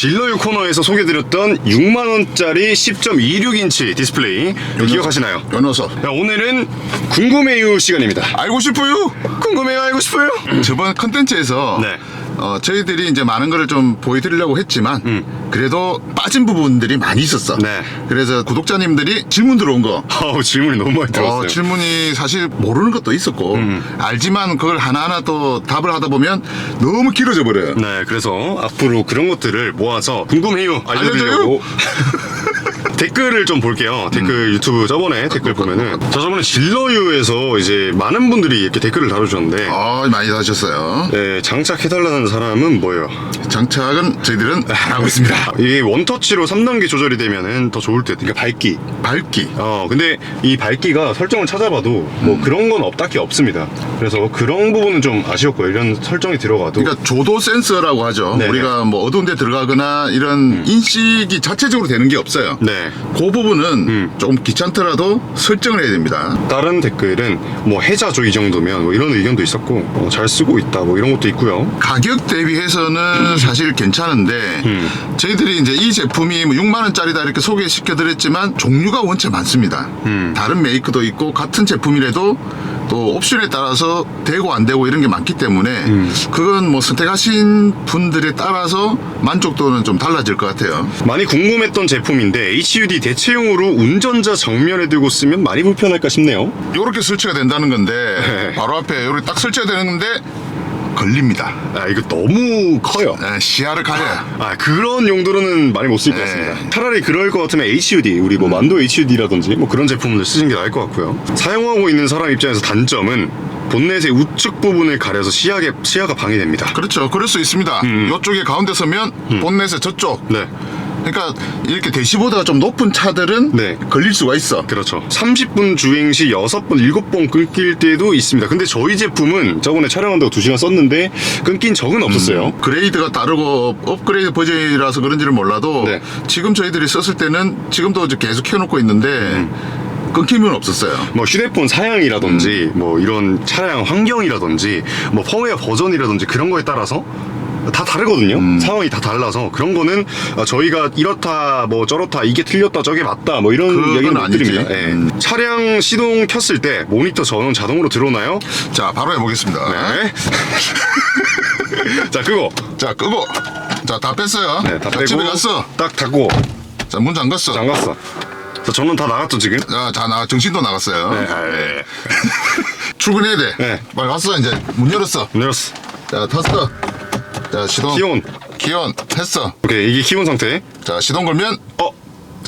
질러유 코너에서 소개드렸던 6만원짜리 10.26인치 디스플레이 기억하시나요? 연어서 야, 오늘은 궁금해요 시간입니다. 알고 싶어요. 궁금해요 알고 싶어요? 저번 컨텐츠에서 네. 어, 저희들이 이제 많은 거를 좀 보여드리려고 했지만 그래도 빠진 부분들이 많이 있었어. 음. 네. 그래서 구독자님들이 질문 들어온 거. 아우 질문이 너무 많이 들었어요. 어, 질문이 사실 모르는 것도 있었고 음. 알지만 그걸 하나하나 또 답을 하다 보면 너무 길어져 버려요. 네, 그래서 앞으로 그런 것들을 모아서 궁금해요 알려드리려고 댓글을 좀 볼게요. 댓글 유튜브 저번에 댓글 보면은 저 저번에 질러유에서 이제 많은 분들이 이렇게 댓글을 달아주셨는데 어, 많이 하셨어요. 네, 장착해달라는 사람은 뭐예요? 장착은 저희들은 안 하고 있습니다. 이게 원터치로 3단계 조절이 되면은 더 좋을 듯. 그러니까 밝기. 밝기. 어, 근데 이 밝기가 설정을 찾아봐도 뭐 그런 건 없, 딱히 없습니다. 그래서 그런 부분은 좀 아쉬웠고요. 이런 설정이 들어가도. 그러니까 조도 센서라고 하죠. 네네. 우리가 뭐 어두운 데 들어가거나 이런 인식이 자체적으로 되는 게 없어요. 네. 그 부분은 음. 조금 귀찮더라도 설정을 해야 됩니다. 다른 댓글은 뭐 해자조 이 정도면 뭐 이런 의견도 있었고 어, 잘 쓰고 있다 뭐 이런 것도 있고요. 가격 대비해서는 사실 괜찮은데 음. 저희들이 이제 이 제품이 뭐 6만 원짜리다 이렇게 소개시켜 드렸지만 종류가 원체 많습니다. 음. 다른 메이크도 있고 같은 제품이라도 또 옵션에 따라서 되고 안 되고 이런 게 많기 때문에 음. 그건 뭐 선택하신 분들에 따라서 만족도는 좀 달라질 것 같아요. 많이 궁금했던 제품인데 HUD 대체용으로 운전자 정면에 두고 쓰면 많이 불편할까 싶네요. 이렇게 설치가 된다는 건데 네. 바로 앞에 이렇게 딱 설치가 되는 건데 걸립니다. 아 이거 너무 커요. 네, 시야를 가려요. 아 그런 용도로는 많이 못 쓸것 네. 같습니다. 차라리 그럴 것 같으면 HUD 우리 뭐 만도 HUD라든지 뭐 그런 제품을 쓰시는 게 나을 것 같고요. 사용하고 있는 사람 입장에서 단점은 본넷의 우측 부분을 가려서 시야가 시야가 방해됩니다. 그렇죠. 그럴 수 있습니다. 음. 이쪽에 가운데 서면 본넷의 저쪽. 네. 그러니까 이렇게 대시보드가 좀 높은 차들은 네. 걸릴 수가 있어. 그렇죠. 30분 주행 시 6번, 7번 끊길 때도 있습니다. 근데 저희 제품은 저번에 촬영한다고 2시간 썼는데 끊긴 적은 없었어요. 그레이드가 다르고 업그레이드 버전이라서 그런지를 몰라도 네. 지금 저희들이 썼을 때는 지금도 계속 켜놓고 있는데 음. 끊김은 없었어요. 뭐 휴대폰 사양이라든지 뭐 이런 차량 환경이라든지 뭐 펌웨어 버전이라든지 그런 거에 따라서 다 다르거든요. 음. 상황이 다 달라서 그런 거는 어, 저희가 이렇다 뭐 저렇다 이게 틀렸다 저게 맞다 뭐 이런 그건 얘기는 못 아니지. 드립니다. 예. 음. 차량 시동 켰을 때 모니터 전원 자동으로 들어오나요? 자, 바로 해보겠습니다. 네. 자 그거 자, 끄고. 자, 다 뺐어요. 네, 다 자, 빼고 집에 갔어. 딱 닫고 자, 문 잠갔어. 잠갔어. 자 전원 다 나갔죠 지금? 자, 자, 나 정신도 나갔어요. 네, 아, 네. 출근해야 돼. 네. 빨리 왔어, 이제. 문 열었어. 문 열었어. 자, 탔어. 자, 시동. 키온. 키온 했어. 오케이 이게 키온 상태. 자, 시동 걸면 어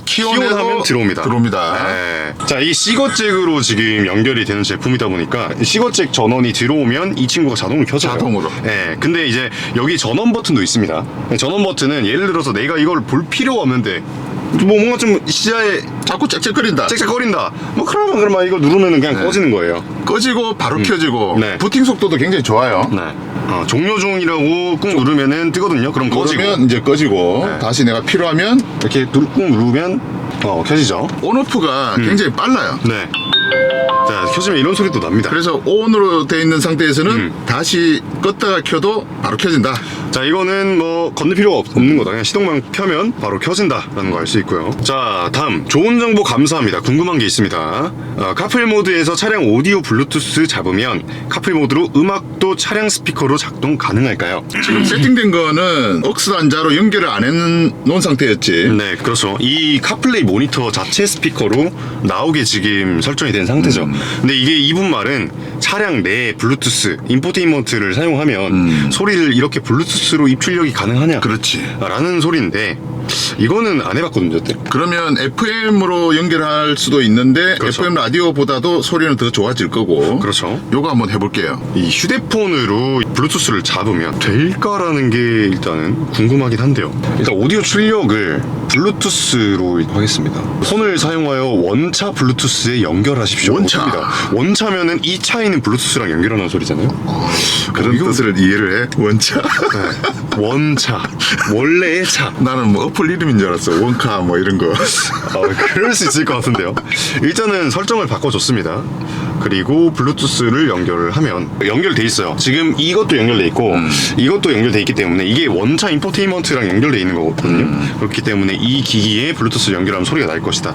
키온해도 키온하면 들어옵니다. 들어옵니다. 네. 자, 이 시거잭으로 지금 연결이 되는 제품이다 보니까 이 시거잭 전원이 들어오면 이 친구가 자동으로 켜져요. 자동으로. 네. 근데 이제 여기 전원 버튼도 있습니다. 전원 버튼은 예를 들어서 내가 이걸 볼 필요가 없는데 뭐 뭔가 좀 시야에 자꾸 짹짹거린다. 짹짹거린다. 뭐 그러면 그러면 이걸 누르면은 그냥 네. 꺼지는 거예요. 꺼지고 바로 켜지고 네. 부팅 속도도 굉장히 좋아요. 네. 어, 종료 중이라고 꾹 누르면은 뜨거든요. 그럼 꺼지고 꺼지면 이제 꺼지고 네. 다시 내가 필요하면 이렇게 누- 꾹 누르면 어, 켜지죠. 온오프가 음. 굉장히 빨라요. 네. 자, 켜지면 이런 소리도 납니다. 그래서 온으로 돼 있는 상태에서는 음. 다시 껐다가 켜도 바로 켜진다. 자 이거는 뭐 건들 필요가 없, 는 거다. 그냥 시동만 켜면 바로 켜진다라는 거 알 수 있고요. 자 다음. 좋은 정보 감사합니다. 궁금한 게 있습니다. 어, 카플 모드에서 차량 오디오 블루투스 잡으면 카플 모드로 음악도 차량 스피커로 작동 가능할까요? 지금 세팅된 거는 억스 단자로 연결을 안 해놓은 상태였지. 네 그렇죠. 이 카플레이 모니터 자체 스피커로 나오게 지금 설정이 된 상태죠. 근데 이게 이분 말은 차량 내 블루투스 인포테인먼트를 사용하면 소리를 이렇게 블루투스 로 입출력이 가능하냐 그렇지. 라는 소리인데 이거는 안 해봤거든요 여태 그러면 FM으로 연결할 수도 있는데 그렇죠. FM 라디오보다도 소리는 더 좋아질 거고. 그렇죠 요거 한번 해볼게요. 이 휴대폰으로 블루투스를 잡으면 될까라는 게 일단은 궁금하긴 한데요 일단 오디오 출력을 블루투스로 하겠습니다 손을 사용하여 원차 블루투스에 연결하십시오 원차. 어떻습니다. 원차면은 이 차에는 블루투스랑 연결하는 소리잖아요 그런 뜻을 이해를 해. 원차. 네. 원차 원래의 차 나는 뭐 어플 이름인 줄 알았어. 원카 뭐 이런 거. 어, 그럴 수 있을 것 같은데요. 일단은 설정을 바꿔줬습니다. 그리고 블루투스를 연결을 하면 연결돼 있어요. 지금 이것도 연결돼 있고 이것도 연결돼 있기 때문에 이게 원차 인포테인먼트랑 연결돼 있는 거거든요. 그렇기 때문에 이 기기에 블루투스 연결하면 소리가 날 것이다.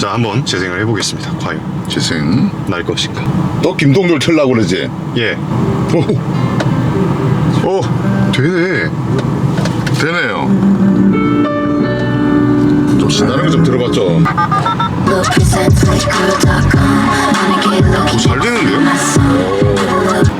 자, 한번 재생을 해보겠습니다. 과연 재생. 날 것인가? 또 김동률 틀라고 그러지. 예. 오, 어, 되네. 되네요. 좀 신나는 거좀 들어봤죠. 오, 잘 되는데요?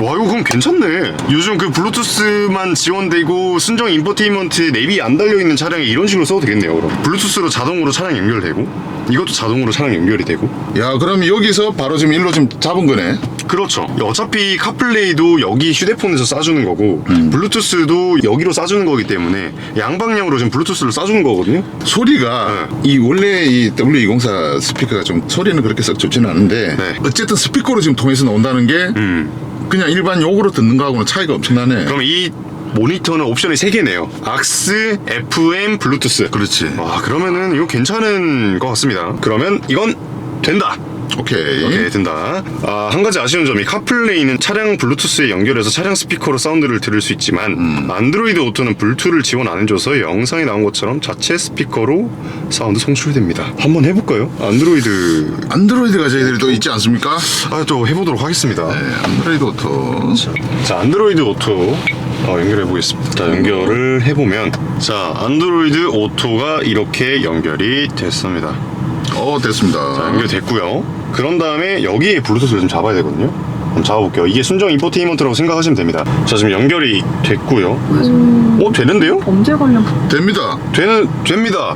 와 이거 그럼 괜찮네 요즘 그 블루투스만 지원되고 순정 인포테인먼트 내비 안 달려있는 차량에 이런 식으로 써도 되겠네요 그럼 블루투스로 자동으로 차량 연결되고 이것도 자동으로 차량 연결이 되고 야, 그럼 여기서 바로 지금 일로 지금 잡은 거네. 그렇죠 어차피 카플레이도 여기 휴대폰에서 쏴주는 거고 블루투스도 여기로 쏴주는 거기 때문에 양방향으로 지금 블루투스를 쏴주는 거거든요 소리가 이 원래 이 W204 스피커가 좀 소리는 그렇게 썩 좋지는 않은데 네. 어쨌든 스피커로 지금 통해서 나온다는 게 음. 그냥 일반 욕으로 듣는 거하고는 차이가 엄청나네. 그럼 이 모니터는 옵션이 3개네요 악스, FM, 블루투스 그렇지. 와 그러면은 이거 괜찮은 것 같습니다 그러면 이건 된다 오케이. 오케이 된다 아, 한 가지 아쉬운 점이 카플레이는 차량 블루투스에 연결해서 차량 스피커로 사운드를 들을 수 있지만 안드로이드 오토는 블루투를 지원 안 해줘서 영상에 나온 것처럼 자체 스피커로 사운드 송출됩니다 한번 해볼까요? 안드로이드 안드로이드가 저희들이 또 있지 않습니까? 아 또 해보도록 하겠습니다 네, 안드로이드 오토. 자 안드로이드 오토 어, 연결해 보겠습니다 자 연결을 해보면 자 안드로이드 오토가 이렇게 연결이 됐습니다 어, 됐습니다. 자, 연결됐고요. 그런 다음에 여기에 블루투스를 좀 잡아야 되거든요. 한번 잡아볼게요. 이게 순정 인포테인먼트라고 생각하시면 됩니다. 자, 지금 연결이 됐고요. 어, 되는데요? 범죄 관련 됩니다. 되는, 됩니다.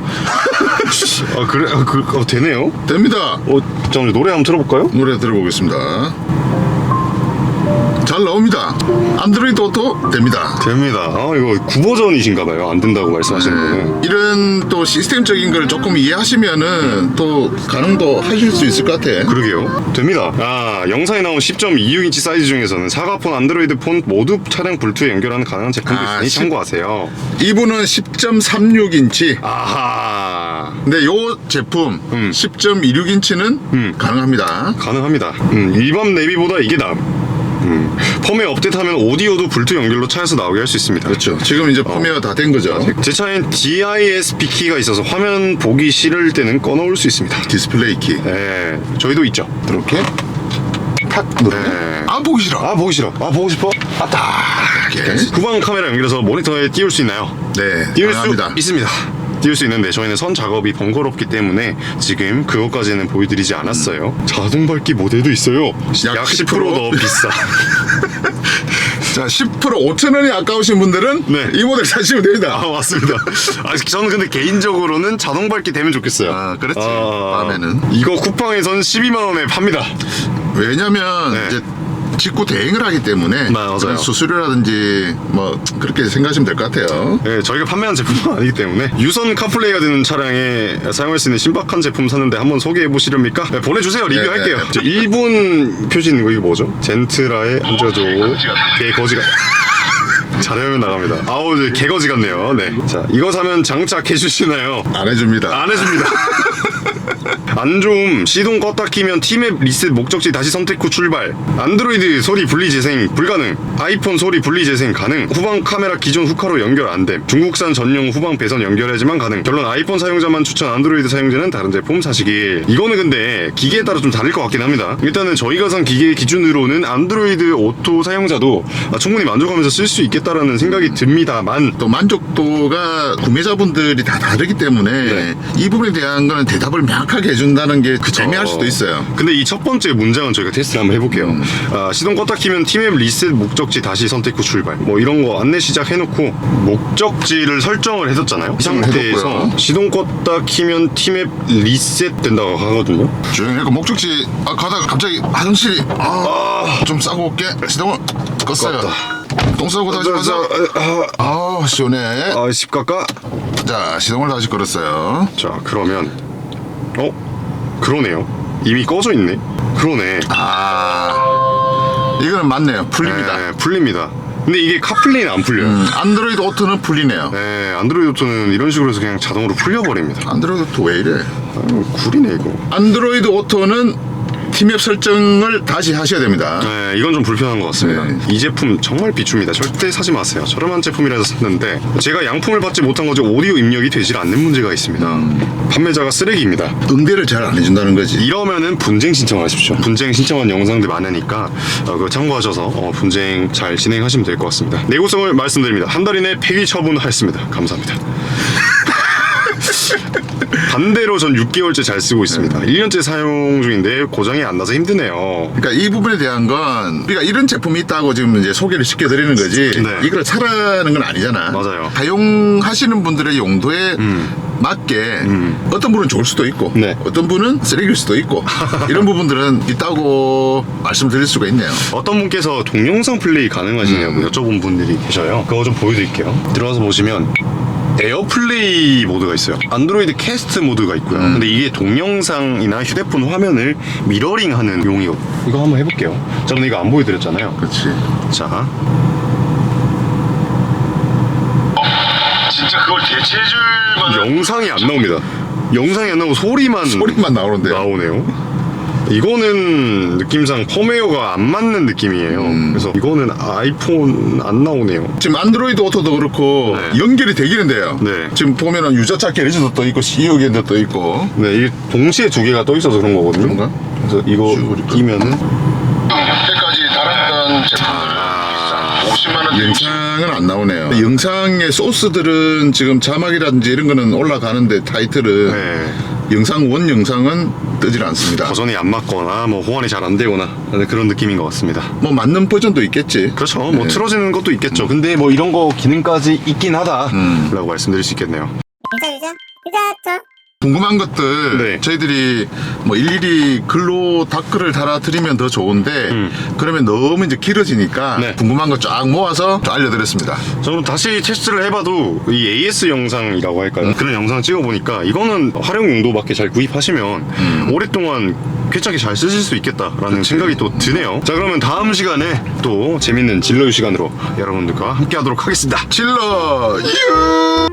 아, 그래, 아, 그, 어, 되네요. 됩니다. 어, 잠깐만, 노래 한번 틀어볼까요? 노래 들어보겠습니다. 잘 나옵니다. 안드로이드 오토 됩니다. 됩니다. 아, 이거 9버전이신가봐요. 안 된다고 말씀하시는 거는. 네. 이런 또 시스템적인 걸 조금 이해하시면은 또 가능도 하실 수 있을 것 같아. 그러게요. 됩니다. 아, 영상에 나온 10.26인치 사이즈 중에서는 사과폰, 안드로이드 폰 모두 차량 블루투에 연결하는 가능한 제품들 아, 십- 참고하세요. 이분은 10.36인치. 아하. 근데 요 제품 음. 10.26인치는 음. 가능합니다. 가능합니다. 음, 일반 내비보다 이게 나음. 음, 펌웨어 업데이트하면 오디오도 블루투 연결로 차에서 나오게 할 수 있습니다. 그렇죠. 지금 이제 펌웨어 다 된 거죠. 제 차엔 DISP 키가 있어서 화면 보기 싫을 때는 꺼놓을 수 있습니다. 디스플레이 키. 네, 저희도 있죠. 이렇게 탁 누르면 네. 아 보기 싫어. 아 보기 싫어. 아 보고 싶어. 아따. 이렇게. 후방 카메라 연결해서 모니터에 띄울 수 있나요? 네, 띄울 가능합니다. 수 있습니다. 띄울 수 있는데 저희는 선 작업이 번거롭기 때문에 지금 그것까지는 보여드리지 않았어요. 자동 밝기 모델도 있어요. 약 약 10% 10%더 비싸. 자, 10% 5천 원이 아까우신 분들은 네. 이 모델 사시면 됩니다. 아 맞습니다. 아 저는 근데 개인적으로는 자동 밝기 되면 좋겠어요. 아, 그렇지. 밤에는. 이거 쿠팡에서는 12만 원에 팝니다. 왜냐면 네. 이제 직구 대행을 하기 때문에 맞아요. 그런 수수료라든지 뭐 그렇게 생각하시면 될 것 같아요. 네, 저희가 판매한 제품은 아니기 때문에 유선 카플레이가 되는 차량에 사용할 수 있는 신박한 제품 사는데 한번 소개해 보시렵니까? 네, 보내주세요. 리뷰할게요. 네, 네. 저 일본 표시 있는 거 이거 뭐죠? 젠트라의 한자조 개거지가 잘하면 나갑니다. 아우 이제 개거지 같네요. 네. 자 이거 사면 장착해 주시나요? 안 해줍니다. 안 해줍니다. 안 좋음. 시동 껐다 키면 티맵 리셋 목적지 다시 선택 후 출발. 안드로이드 소리 분리 재생 불가능. 아이폰 소리 분리 재생 가능. 후방 카메라 기존 후카로 연결 안됨. 중국산 전용 후방 배선 연결해야지만 가능. 결론 아이폰 사용자만 추천 안드로이드 사용자는 다른 제품 사시길. 이거는 근데 기계에 따라 좀 다를 것 같긴 합니다. 일단은 저희가 산 기계 기준으로는 안드로이드 오토 사용자도 아, 충분히 만족하면서 쓸 수 있겠다라는 생각이 듭니다만. 또 만족도가 구매자분들이 다 다르기 때문에 네. 이 부분에 대한 거는 대답을 명확하게 해 준다는 게 그 재미할 수도 있어요. 근데 이 첫 번째 문장은 저희가 테스트를 한번 해볼게요. 아, 시동 껐다 키면 팀앱 리셋 목적지 다시 선택 후 출발. 뭐 이런 거 안내 시작해놓고 목적지를 설정을 해뒀잖아요. 이 상태에서. 시동 껐다 키면 팀앱 리셋 된다고 하거든요. 조용히 하고 목적지 아, 가다가 갑자기 화장실이 아, 좀 싸고 올게 시동을 껐어요. 똥 싸고 다시 와서 아 시원해. 아, 집 가까? 자 시동을 다시 걸었어요. 자, 그러면 어? 그러네요. 이미 꺼져 있네. 그러네. 아 이거는 맞네요. 풀립니다. 네, 풀립니다. 근데 이게 카플레이는 안 풀려요. 음, 안드로이드 오토는 풀리네요. 네, 안드로이드 오토는 이런 식으로 해서 그냥 자동으로 풀려버립니다. 안드로이드 오토 왜 이래? 아유, 구리네 이거. 안드로이드 오토는 팀앱 설정을 다시 하셔야 됩니다. 네, 이건 좀 불편한 것 같습니다. 네. 이 제품 정말 비춥니다. 절대 사지 마세요. 저렴한 제품이라서 샀는데 제가 양품을 받지 못한 거지 오디오 입력이 되질 않는 문제가 있습니다. 판매자가 쓰레기입니다. 응대를 잘 안 해준다는 거지. 이러면은 분쟁 신청하십시오. 분쟁 신청한 영상들 많으니까 어, 그거 참고하셔서 어, 분쟁 잘 진행하시면 될 것 같습니다. 내구성을 말씀드립니다. 한 달 이내 폐기 처분하였습니다. 감사합니다. 반대로 전 6개월째 잘 쓰고 있습니다. 1년째 사용 중인데 고장이 안 나서 힘드네요. 그러니까 이 부분에 대한 건 우리가 이런 제품이 있다고 지금 이제 소개를 시켜드리는 거지 네. 이걸 사라는 건 아니잖아. 맞아요. 사용하시는 분들의 용도에 맞게 어떤 분은 좋을 수도 있고 네. 어떤 분은 쓰레기일 수도 있고 이런 부분들은 있다고 말씀드릴 수가 있네요. 어떤 분께서 동영상 플레이 가능하시냐고 여쭤본 분들이 계셔요. 그거 좀 보여드릴게요. 들어가서 보시면 에어플레이 모드가 있어요. 안드로이드 캐스트 모드가 있고요. 근데 이게 동영상이나 휴대폰 화면을 미러링하는 용이거 이거 한번 해볼게요. 자, 근데 이거 안 보여드렸잖아요. 그렇지. 자. 진짜 그걸 대체해줄 영상이 안 나옵니다. 영상이 안 나오고 소리만 소리만 나오는데. 나오네요. 이거는 느낌상 펌웨어가 안 맞는 느낌이에요. 그래서 이거는 아이폰 안 나오네요. 지금 안드로이드 오토도 그렇고 네. 연결이 되기는 돼요. 네. 지금 보면은 유자차 게리즈도 또 있고 CEO 게리도 또 있고. 네, 이게 동시에 두 개가 떠 있어서 그런 거거든요. 그런가? 그래서 이거. 끼면은 여태까지 달았던 제품들 50만 원 영상은 안 나오네요. 영상의 소스들은 지금 자막이라든지 이런 거는 올라가는데 타이틀은 네, 영상 원 영상은 뜨질 않습니다. 버전이 안 맞거나 뭐 호환이 잘 안 되거나 그런 느낌인 것 같습니다. 뭐 맞는 버전도 있겠지. 그렇죠. 뭐 네. 틀어지는 것도 있겠죠. 근데 뭐 이런 거 기능까지 있긴 하다라고 말씀드릴 수 있겠네요. 유자 유자 유자죠 궁금한 것들 네. 저희들이 뭐 일일이 글로 댓글을 달아드리면 더 좋은데 음. 그러면 너무 이제 길어지니까 네. 궁금한 거 쫙 모아서 좀 알려드렸습니다. 저는 다시 테스트를 해봐도 이 AS 영상이라고 할까요? 그런 영상 찍어보니까 이거는 활용 용도밖에 잘 구입하시면 오랫동안 쾌차게 잘 쓰실 수 있겠다라는 생각이 또 드네요. 자 그러면 다음 시간에 또 재밌는 진로유 시간으로 여러분들과 함께 하도록 하겠습니다. 질러 유!